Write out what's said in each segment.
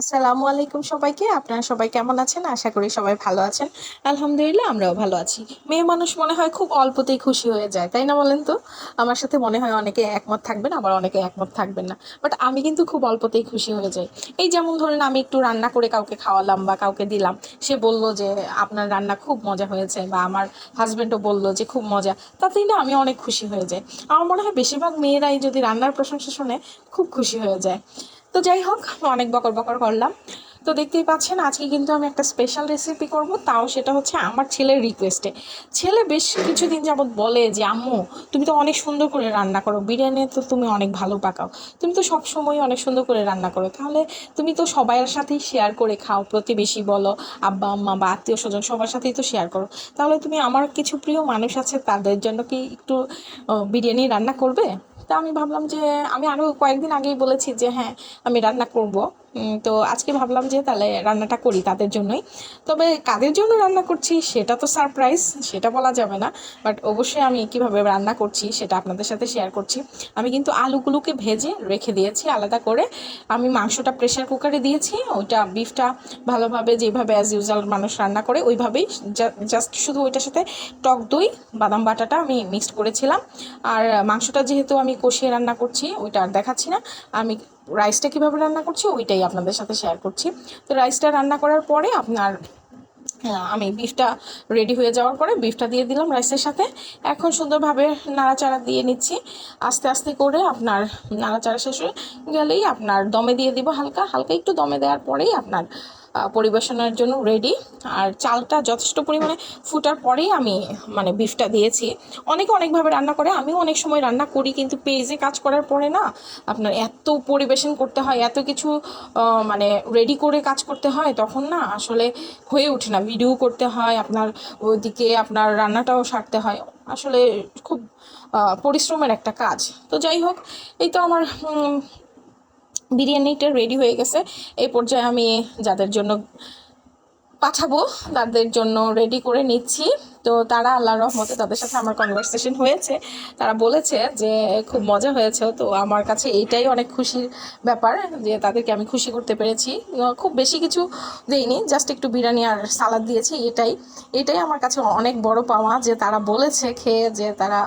আসসালামু আলাইকুম সবাইকে। আপনারা সবাই কেমন আছেন? আশা করি সবাই ভালো আছেন। আলহামদুলিল্লাহ, আমরাও ভালো আছি। মেয়ে মানুষ মনে হয় খুব অল্পতেই খুশি হয়ে যায়, তাই না বলেন তো? আমার সাথে মনে হয় অনেকে একমত থাকবেন, আবার অনেকে একমত থাকবেন না। বাট আমি কিন্তু খুব অল্পতেই খুশি হয়ে যাই। এই যেমন ধরেন আমি একটু রান্না করে কাউকে খাওয়ালাম বা কাউকে দিলাম, সে বলল যে, আপনার রান্না খুব মজা হয়েছে। বা আমার হাজব্যান্ডও বলল যে, খুব মজা। তাতেই না আমি অনেক খুশি হয়ে যাই। আমার মনে হয় বেশিরভাগ মেয়েরাই যদি রান্নার প্রশংসা শুনে খুব খুশি হয়ে যায়। তো যাই হোক, অনেক বকর বকর করলাম। তো দেখতেই পাচ্ছেন, আজকে কিন্তু আমি একটা স্পেশাল রেসিপি করব, তাও সেটা হচ্ছে আমার ছেলের রিকোয়েস্টে ছেলে বেশ কিছুদিন যাবৎ বলে যে, আম্মু, তুমি তো অনেক সুন্দর করে রান্না করো, বিরিয়ানি তো তুমি অনেক ভালো পাকাও। তুমি তো সব সময় অনেক সুন্দর করে রান্না করো, তাহলে তুমি তো সবাইয়ের সাথেই শেয়ার করে খাও, প্রতিবেশী বলো, আব্বা, আম্মা বা আত্মীয় স্বজন, সবার সাথেই তো শেয়ার করো। তাহলে তুমি আমার কিছু প্রিয় মানুষ আছে, তাদের জন্য কি একটু বিরিয়ানি রান্না করবে? তা আমি ভাবলাম যে আমি আরও কয়েকদিন আগেই বলেছি যে হ্যাঁ আমি রান্না করব। তো আজকে ভাবলাম যে তাহলে রান্নাটা করি তাদের জন্যই। তবে কাদের জন্য রান্না করছি সেটা তো সারপ্রাইজ সেটা বলা যাবে না। বাট অবশ্যই আমি কীভাবে রান্না করছি সেটা আপনাদের সাথে শেয়ার করছি। আমি কিন্তু আলুগুলোকে ভেজে রেখে দিয়েছি আলাদা করে। আমি মাংসটা প্রেশার কুকারে দিয়েছি, ওইটা বিফটা ভালোভাবে যেভাবে অ্যাজ ইউজাল মানুষ রান্না করে ওইভাবেই জাস্ট শুধু ওইটার সাথে টক দই, বাদাম বাটাটা আমি মিক্সড করেছিলাম। আর মাংসটা যেহেতু আমি কষিয়ে রান্না করছি, ওইটা আর দেখাচ্ছি না। আমি রাইসটা কীভাবে রান্না করছি, ওইটাই আপনাদের সাথে শেয়ার করছি। তো রাইসটা রান্না করার পরে আপনার আমি বিফটা রেডি হয়ে যাওয়ার পরে বিফটা দিয়ে দিলাম রাইসের সাথে। এখন সুন্দরভাবে নাড়াচাড়া দিয়ে নিচ্ছি। আস্তে আস্তে করে আপনার নাড়াচাড়া শেষ হয়ে গেলেই আপনার দমে দিয়ে দিব হালকা। হালকা একটু দমে দেওয়ার পরেই আপনার পরিবেশনের জন্য রেডি আর চালটা যথেষ্ট পরিমাণে ফুটার পরেই আমি মানে বিফটা দিয়েছি। অনেকে অনেকভাবে রান্না করে, আমিও অনেক সময় রান্না করি, কিন্তু পেজে কাজ করার পরে না, আপনার এত পরিবেশন করতে হয়, এত কিছু মানে রেডি করে কাজ করতে হয়, তখন না আসলে হয়ে ওঠে না। ভিডিও করতে হয়, আপনার ওইদিকে আপনার রান্নাটাও সারতে হয়। আসলে খুব পরিশ্রমের একটা কাজ। তো যাই হোক, এই তো আমার বিরিয়ানিটা রেডি হয়ে গেছে। এই পর্যায়ে আমি যাদের জন্য পাঠাবো, তাদের জন্য রেডি করে নিচ্ছি। তো তারা আল্লাহ রহমতে তাদের সাথে আমার কনভারসেশন হয়েছে। তারা বলেছে যে, খুব মজা হয়েছে। তো আমার কাছে এইটাই অনেক খুশির ব্যাপার যে, তাদেরকে আমি খুশি করতে পেরেছি। খুব বেশি কিছু দেইনি জাস্ট একটু বিরিয়ানি আর সালাদ দিয়েছি, এটাই। এটাই আমার কাছে অনেক বড় পাওয়া যে, তারা বলেছে, খেয়ে যে, তারা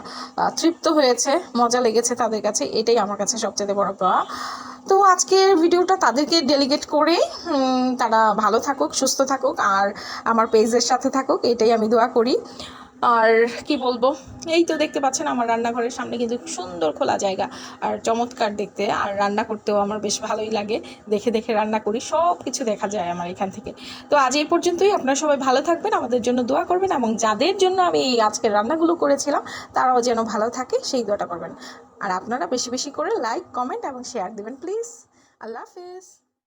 তৃপ্ত হয়েছে, মজা লেগেছে তাদের কাছে। এটাই আমার কাছে সবচেয়ে বড় পাওয়া। তো আজকের ভিডিওটা তাদেরকে ডেলিগেট করে তারা ভালো থাকুক, সুস্থ থাকুক, আর আমার পেজের সাথে থাকুক, এটাই আমি দোয়া করি। আর কি বলব? এই তো দেখতে পাচ্ছেন আমার রান্নাঘরের সামনে কিন্তু সুন্দর খোলা জায়গা। আর চমৎকার দেখতে। আর রান্না করতেও আমার বেশ ভালোই লাগে। দেখে দেখে রান্না করি সব কিছু দেখা যায় আমার এখান থেকে। তো আজ এই পর্যন্তই। আপনারা সবাই ভালো থাকবেন, আমাদের জন্য দোয়া করবেন এবং যাদের জন্য আমি এই আজকের রান্নাগুলো করেছিলাম, তারাও যেন ভালো থাকে, সেই দোয়াটা করবেন। আর আপনারা বেশি বেশি করে লাইক কমেন্ট এবং শেয়ার দিবেন প্লিজ আল্লাহ হাফিজ।